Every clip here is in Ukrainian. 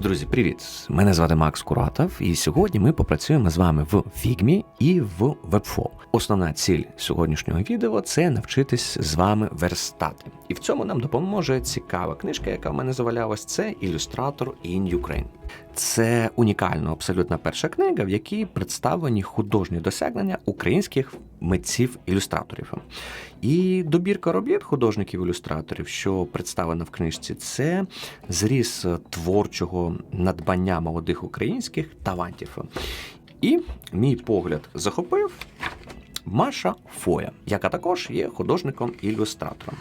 Друзі, привіт! Мене звати Макс Куратов, і сьогодні ми попрацюємо з вами в Figma і в Webflow. Основна ціль сьогоднішнього відео це навчитись з вами верстати. І в цьому нам допоможе цікава книжка, яка в мене завалялась. Це Ілюстратор in Ukraine. Це унікальна, абсолютно перша книга, в якій представлені художні досягнення українських митців-ілюстраторів. І добірка робіт художників-ілюстраторів, що представлена в книжці, це зріз творчого надбання молодих українських талантів. І мій погляд захопив. Маша Фоя, яка також є художником-ілюстратором.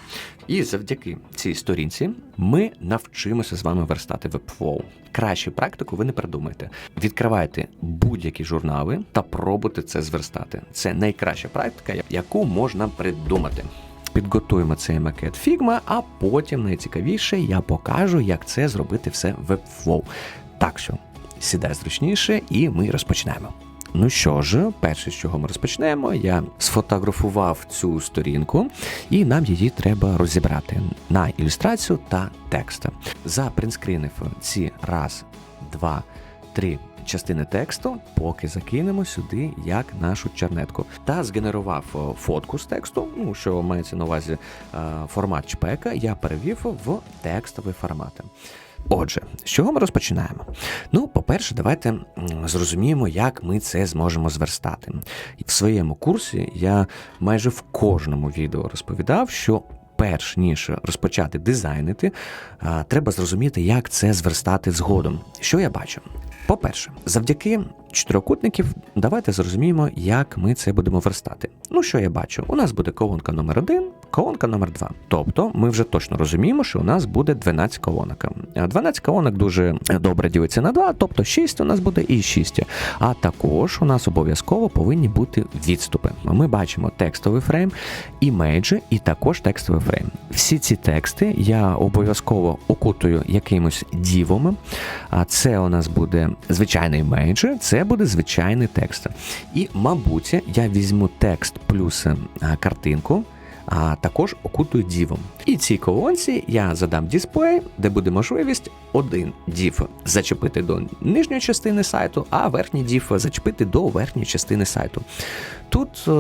І завдяки цій сторінці ми навчимося з вами верстати вебфлоу. Кращу практику ви не придумаєте. Відкривайте будь-які журнали та пробуйте це зверстати. Це найкраща практика, яку можна придумати. Підготуємо цей макет Figma, а потім найцікавіше я покажу, як це зробити все в Webflow. Так що сідай зручніше, і ми розпочнемо. Ну що ж, перше, з чого ми розпочнемо, я сфотографував цю сторінку, і нам її треба розібрати на ілюстрацію та текст. Запринскрінив ці раз, два, три. Частини тексту, поки закинемо сюди як нашу чернетку, та згенерував фотку з тексту, ну що мається на увазі е, формат чпека, я перевів в текстовий формат. Отже, з чого ми розпочинаємо? Ну, по-перше, давайте зрозуміємо, як ми це зможемо зверстати. В своєму курсі я майже в кожному відео розповідав, що. Перш ніж розпочати дизайнити, треба зрозуміти, як це зверстати згодом. Що я бачу? По-перше, завдяки чотирикутників, давайте зрозуміємо, як ми це будемо верстати. Ну, що я бачу? У нас буде колонка номер 1 колонка номер 2 Тобто ми вже точно розуміємо, що у нас буде 12 колонок. 12 колонок дуже добре ділиться на 2, тобто 6 у нас буде і 6. А також у нас обов'язково повинні бути відступи. Ми бачимо текстовий фрейм, імейджі і також текстовий фрейм. Всі ці тексти я обов'язково окутую якимось дівом. А це у нас буде звичайний імейджі, це буде звичайний текст. І, мабуть, я візьму текст плюс картинку а також окутую дівом. І цій колонці я задам дисплей, де буде можливість один дів зачепити до нижньої частини сайту, а верхній дів зачепити до верхньої частини сайту. Тут, е,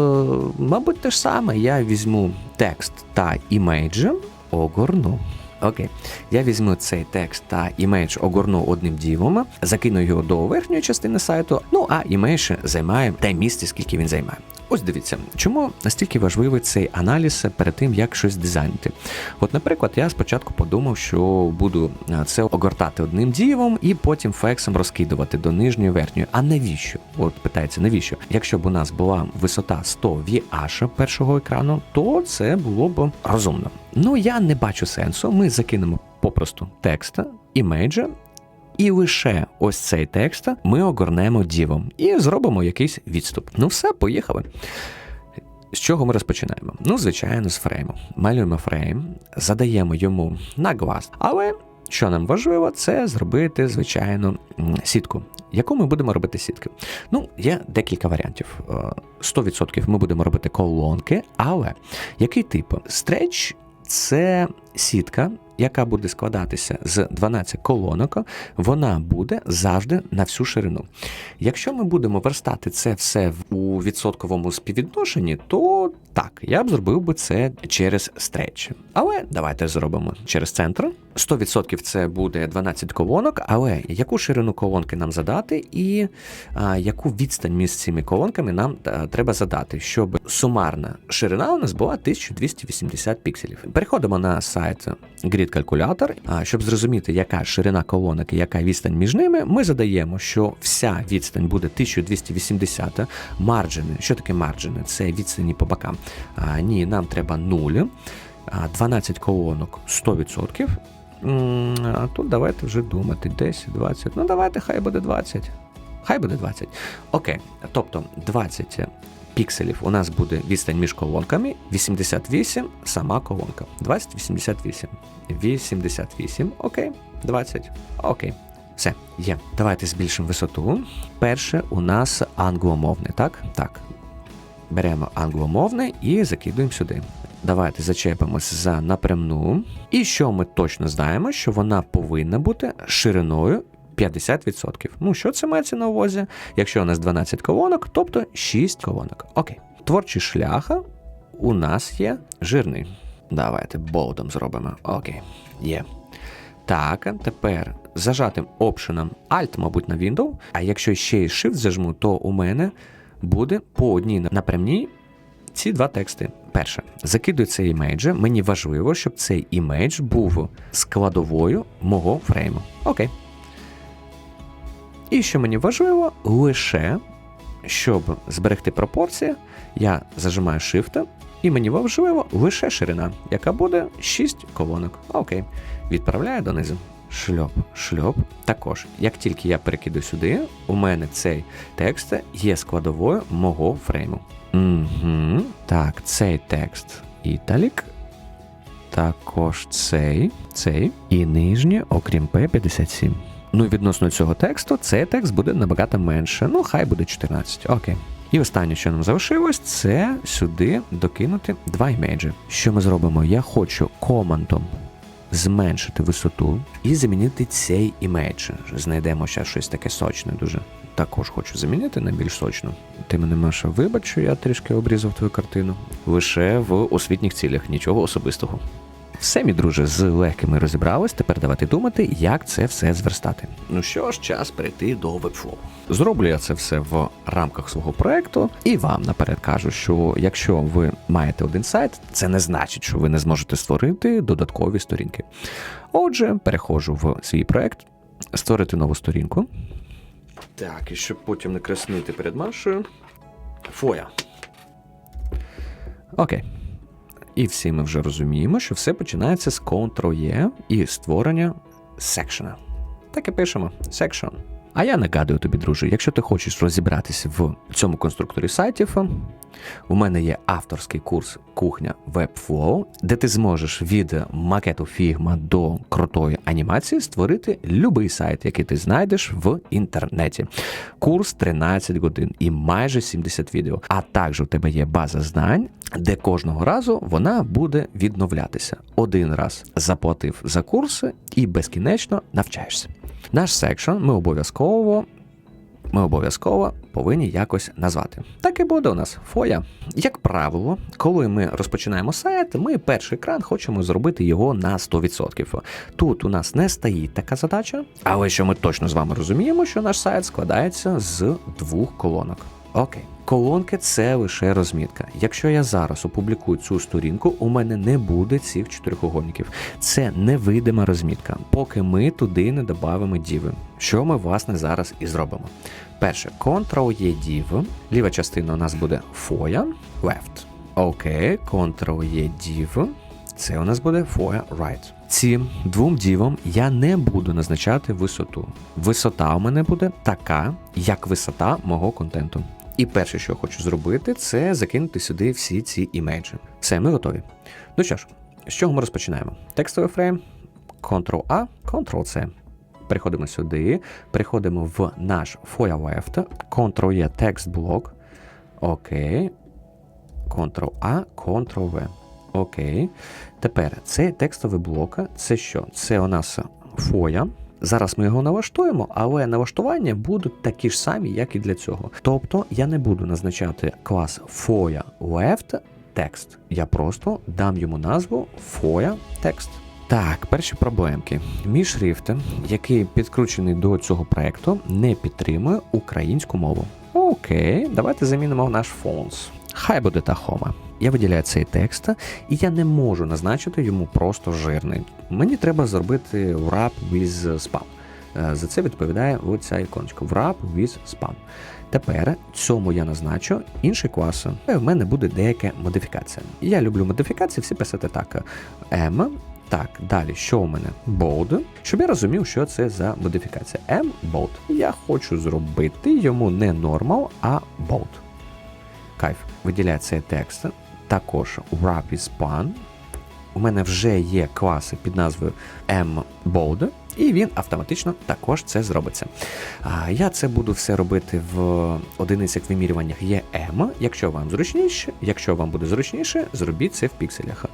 мабуть, те ж саме, я візьму текст та імейджі, огорну. Окей, я візьму цей текст та імейдж огорну одним дівом, закину його до верхньої частини сайту. Ну а імейдж займає те місце, скільки він займає. Ось дивіться, чому настільки важливий цей аналіз перед тим, як щось дизайнити. От, наприклад, я спочатку подумав, що буду це огортати одним дієвом і потім фексом розкидувати до нижньої верхньої. А навіщо? От питається, навіщо? Якщо б у нас була висота 100 VH першого екрану, то це було б розумно. Ну я не бачу сенсу. Ми закинемо попросту текста, імейджа і лише ось цей текст ми огорнемо дівом і зробимо якийсь відступ. Ну все, поїхали. З чого ми розпочинаємо? Ну, звичайно, з фрейму. Малюємо фрейм, задаємо йому на глаз. Але що нам важливо, це зробити, звичайно, сітку. Яку ми будемо робити сітки? Ну, є декілька варіантів. 100% е, ми будемо робити колонки, але який тип? Стреч це сітка, яка буде складатися з 12 колонок, вона буде завжди на всю ширину. Якщо ми будемо верстати це все у відсотковому співвідношенні, то так, я б зробив би це через стреч. Але давайте зробимо через центр. 100% це буде 12 колонок, але яку ширину колонки нам задати, і а, яку відстань між цими колонками нам а, треба задати, щоб сумарна ширина у нас була 1280 пікселів. Переходимо на сайт Grid-калькулятор. А щоб зрозуміти, яка ширина колонок і яка відстань між ними, ми задаємо, що вся відстань буде 1280 марджини. Що таке марджини? Це відстані по бокам. Ні, нам треба 0. 12 колонок 100%. А тут давайте вже думати. 10, 20. Ну, давайте, хай буде 20. Хай буде 20. Окей. Тобто 20 пікселів у нас буде відстань між колонками. 88 сама колонка. 20, 88. 88. Окей. 20. Окей. Все, є. Давайте збільшимо висоту. Перше у нас англомовне, так? Так. Беремо англомовне і закидуємо сюди. Давайте зачепимося за напрямну. І що ми точно знаємо, що вона повинна бути шириною 50%. Ну, що це мається на увазі? Якщо у нас 12 колонок, тобто 6 колонок. Окей. Творчий шляха у нас є жирний. Давайте болдом зробимо. Окей. Є. Так, тепер зажатим опшеном Alt, мабуть, на Windows. А якщо ще й Shift зажму, то у мене буде по одній напрямній ці два тексти. Перше, закидую цей імейдж. Мені важливо, щоб цей імейдж був складовою мого фрейму. Окей. І що мені важливо, лише щоб зберегти пропорції, я зажимаю Shift, і мені важливо лише ширина, яка буде 6 колонок. Окей. Відправляю донизу. Шльоп, шльоп. Також, як тільки я перекидаю сюди, у мене цей текст є складовою мого фрейму. Угу. Так, цей текст італік. Також цей, цей і нижнє, окрім P57. Ну і відносно цього тексту, цей текст буде набагато менше. Ну, хай буде 14. Окей. І останнє, що нам залишилось, це сюди докинути два імейджі. Що ми зробимо? Я хочу командом зменшити висоту і замінити цей імейдж. Знайдемо ще щось таке сочне дуже. Також хочу замінити на більш сочну. Ти мене Маша, вибач, що я трішки обрізав твою картину. Лише в освітніх цілях, нічого особистого. Все, мій друже, з легкими розібрались. Тепер давайте думати, як це все зверстати. Ну що ж, час перейти до вебшоу. Зроблю я це все в рамках свого проекту, і вам наперед кажу, що якщо ви маєте один сайт, це не значить, що ви не зможете створити додаткові сторінки. Отже, переходжу в свій проект, створити нову сторінку. Так, і щоб потім не краснити перед Машою. Фоя. Окей. І всі ми вже розуміємо, що все починається з Ctrl-E і створення секшена. Так і пишемо section. А я нагадую тобі, друже, якщо ти хочеш розібратися в цьому конструкторі сайтів, у мене є авторський курс кухня Webflow, де ти зможеш від макету Figma до крутої анімації створити будь-який сайт, який ти знайдеш в інтернеті. Курс 13 годин і майже 70 відео. А також у тебе є база знань, де кожного разу вона буде відновлятися. Один раз заплатив за курси і безкінечно навчаєшся. Наш секшн ми обов'язково ми обов'язково повинні якось назвати. Так і буде у нас фоя. Як правило, коли ми розпочинаємо сайт, ми перший екран хочемо зробити його на 100%. Тут у нас не стоїть така задача, але що ми точно з вами розуміємо, що наш сайт складається з двох колонок. Окей. Колонки це лише розмітка. Якщо я зараз опублікую цю сторінку, у мене не буде цих чотирикогольників. Це невидима розмітка, поки ми туди не додамо діви. Що ми, власне, зараз і зробимо. Перше, Ctrl-E div. Ліва частина у нас буде FOIA, left. Окей, Ctrl-E div. Це у нас буде FOIA right. Цим двом дівам я не буду назначати висоту. Висота у мене буде така, як висота мого контенту. І перше, що я хочу зробити, це закинути сюди всі ці імейджі. Все, ми готові. Ну що ж, з чого ми розпочинаємо? Текстовий фрейм, Ctrl-A, Ctrl-C. Переходимо сюди, переходимо в наш FOIA Left, Ctrl-E текст блок. Окей. Ctrl-A, Ctrl-V. Окей. Тепер цей текстовий блок, це що? Це у нас FOIA. Зараз ми його налаштуємо, але налаштування будуть такі ж самі, як і для цього. Тобто я не буду назначати клас FOIA Left Text. Я просто дам йому назву FOIA Text. Так, перші проблемки. Мій шрифт, який підкручений до цього проекту, не підтримує українську мову. Окей, давайте замінимо наш фонс. Хай буде Тахома. Я виділяю цей текст, і я не можу назначити йому просто жирний. Мені треба зробити wrap with spam. Е, За це відповідає оця іконочка wrap with spam. Тепер цьому я назначу інший клас. І в мене буде деяка модифікація. Я люблю модифікації, всі писати так. M. Так, далі, що у мене? Bold. Щоб я розумів, що це за модифікація. M bold. Я хочу зробити йому не normal, а bold. Кайф. Виділяє цей текст. Також wrap is span. У мене вже є класи під назвою mBold. і він автоматично також це зробиться. Я це буду все робити в одиницях вимірюваннях EM. Якщо вам зручніше, якщо вам буде зручніше, зробіть це в пікселях.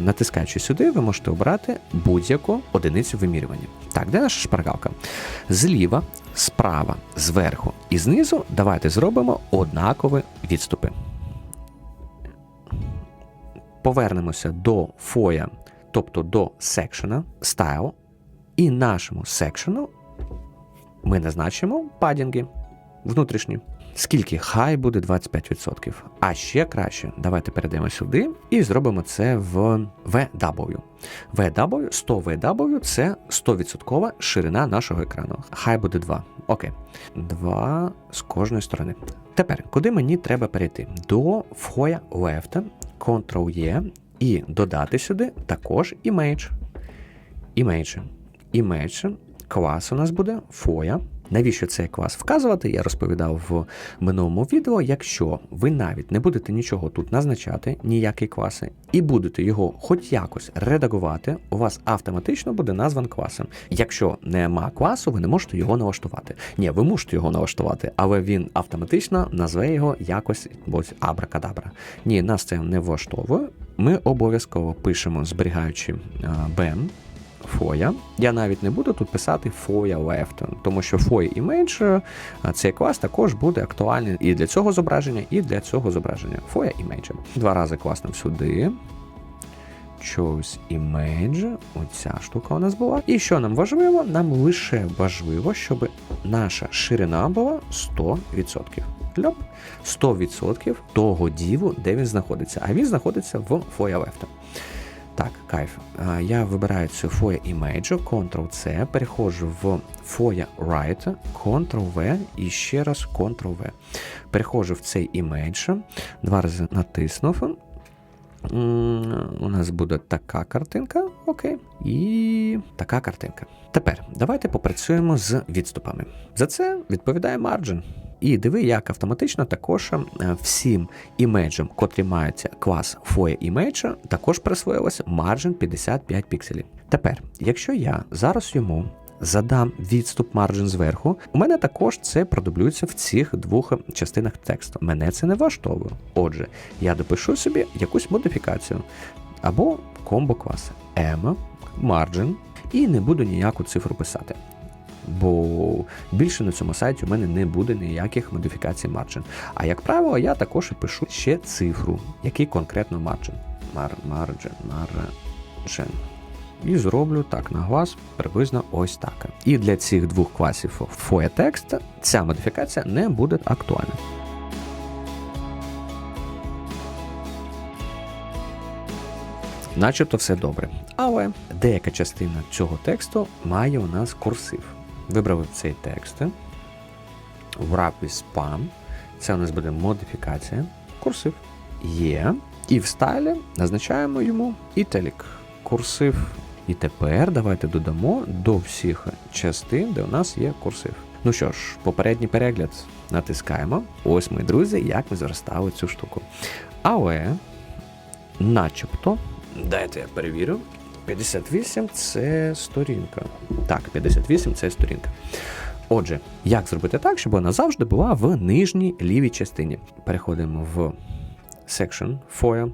Натискаючи сюди, ви можете обрати будь-яку одиницю вимірювання. Так, де наша шпаргалка? Зліва, справа, зверху і знизу давайте зробимо однакові відступи. Повернемося до фоя, тобто до секшена, style, і нашому секшену ми назначимо падінги внутрішні. Скільки? Хай буде 25%. А ще краще, давайте перейдемо сюди і зробимо це в VW. VW, 100 VW це 100% ширина нашого екрану. Хай буде 2. Окей. 2 з кожної сторони. Тепер, куди мені треба перейти? До Foya Left, Ctrl-E і додати сюди також image. Image. Image. Клас у нас буде Foya. Навіщо цей клас вказувати? Я розповідав в минулому відео. Якщо ви навіть не будете нічого тут назначати, ніякі класи, і будете його хоч якось редагувати, у вас автоматично буде назван класом. Якщо нема класу, ви не можете його налаштувати. Ні, ви можете його налаштувати, але він автоматично назве його якось ось абракадабра. Ні, нас це не влаштовує. Ми обов'язково пишемо, зберігаючи BM, Фоя. Я навіть не буду тут писати Фоя Left, тому що Foya Image цей клас також буде актуальний і для цього зображення, і для цього зображення. Foya Image. Два рази класнем сюди. Choose Image, оця штука у нас була. І що нам важливо? Нам лише важливо, щоб наша ширина була 100%. Льоп, 100% того діву, де він знаходиться. А він знаходиться в Foya Left. Так, кайф. Я вибираю цю FOIA Image, Ctrl-C, переходжу в FOIA Right, Ctrl-V і ще раз Ctrl-V. Переходжу в цей Image, два рази натиснув. У нас буде така картинка, окей, і така картинка. Тепер давайте попрацюємо з відступами. За це відповідає Margin. І диви, як автоматично також е, всім імеджам, котрі мають клас FOIA Image, також присвоїлося margin 55 пікселів. Тепер, якщо я зараз йому задам відступ margin зверху, у мене також це продублюється в цих двох частинах тексту. Мене це не влаштовує. Отже, я допишу собі якусь модифікацію або комбо клас M, margin, і не буду ніяку цифру писати бо більше на цьому сайті у мене не буде ніяких модифікацій марджин. А як правило, я також і пишу ще цифру, який конкретно марджин. Мар, марджин, марджин. І зроблю так на глаз приблизно ось так. І для цих двох класів FOIA текст ця модифікація не буде актуальна. Начебто все добре. Але деяка частина цього тексту має у нас курсив. Вибрали цей текст. Wrap with spam. Це у нас буде модифікація. Курсив. Є. І в стайлі назначаємо йому італік. Курсив. І тепер давайте додамо до всіх частин, де у нас є курсив. Ну що ж, попередній перегляд натискаємо. Ось ми, друзі, як ми зростали цю штуку. Але, начебто, дайте я перевірю. 58 це сторінка. Так, 58 це сторінка. Отже, як зробити так, щоб вона завжди була в нижній лівій частині? Переходимо в Section FOIA,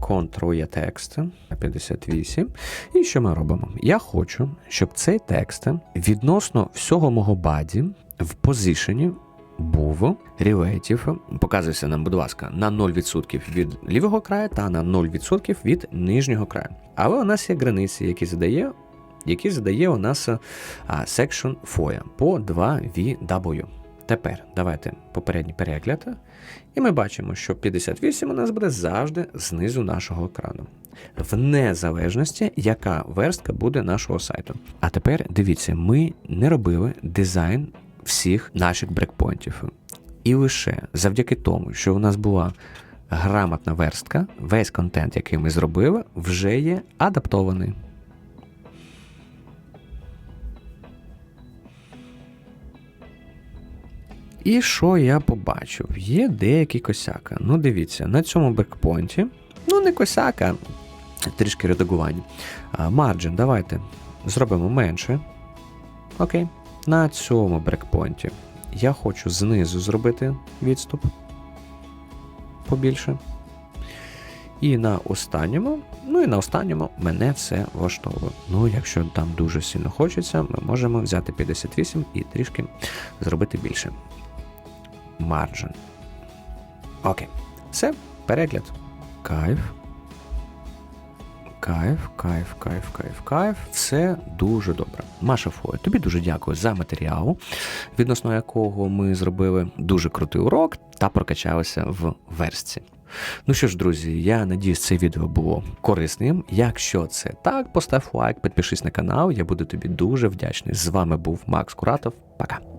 Ctrl-E текст 58. І що ми робимо? Я хочу, щоб цей текст відносно всього мого баді в позишені був relative, показується нам, будь ласка, на 0% від лівого краю та на 0% від нижнього краю. Але у нас є границі, які задає які задає у нас а, section FOIA по 2VW. Тепер давайте попередній перегляд. І ми бачимо, що 58 у нас буде завжди знизу нашого екрану. В незалежності, яка верстка буде нашого сайту. А тепер дивіться, ми не робили дизайн всіх наших брекпойнтів. І лише завдяки тому, що у нас була грамотна верстка, весь контент, який ми зробили, вже є адаптований. І що я побачив? Є деякі косяка. Ну, дивіться, на цьому бекпойнті, ну, не косяка, трішки редагування. Марджин, давайте зробимо менше. Окей. На цьому брекпойнті я хочу знизу зробити відступ побільше. І на останньому, ну і на останньому мене все влаштовує. Ну, якщо там дуже сильно хочеться, ми можемо взяти 58 і трішки зробити більше. Марджин. Окей. Все, перегляд. Кайф. Кайф, кайф, кайф, кайф, кайф. Все дуже добре. Маша Фоя, тобі дуже дякую за матеріал, відносно якого ми зробили дуже крутий урок та прокачалися в версці. Ну що ж, друзі, я надіюсь, це відео було корисним. Якщо це так, постав лайк, підпишись на канал, я буду тобі дуже вдячний. З вами був Макс Куратов. Пока.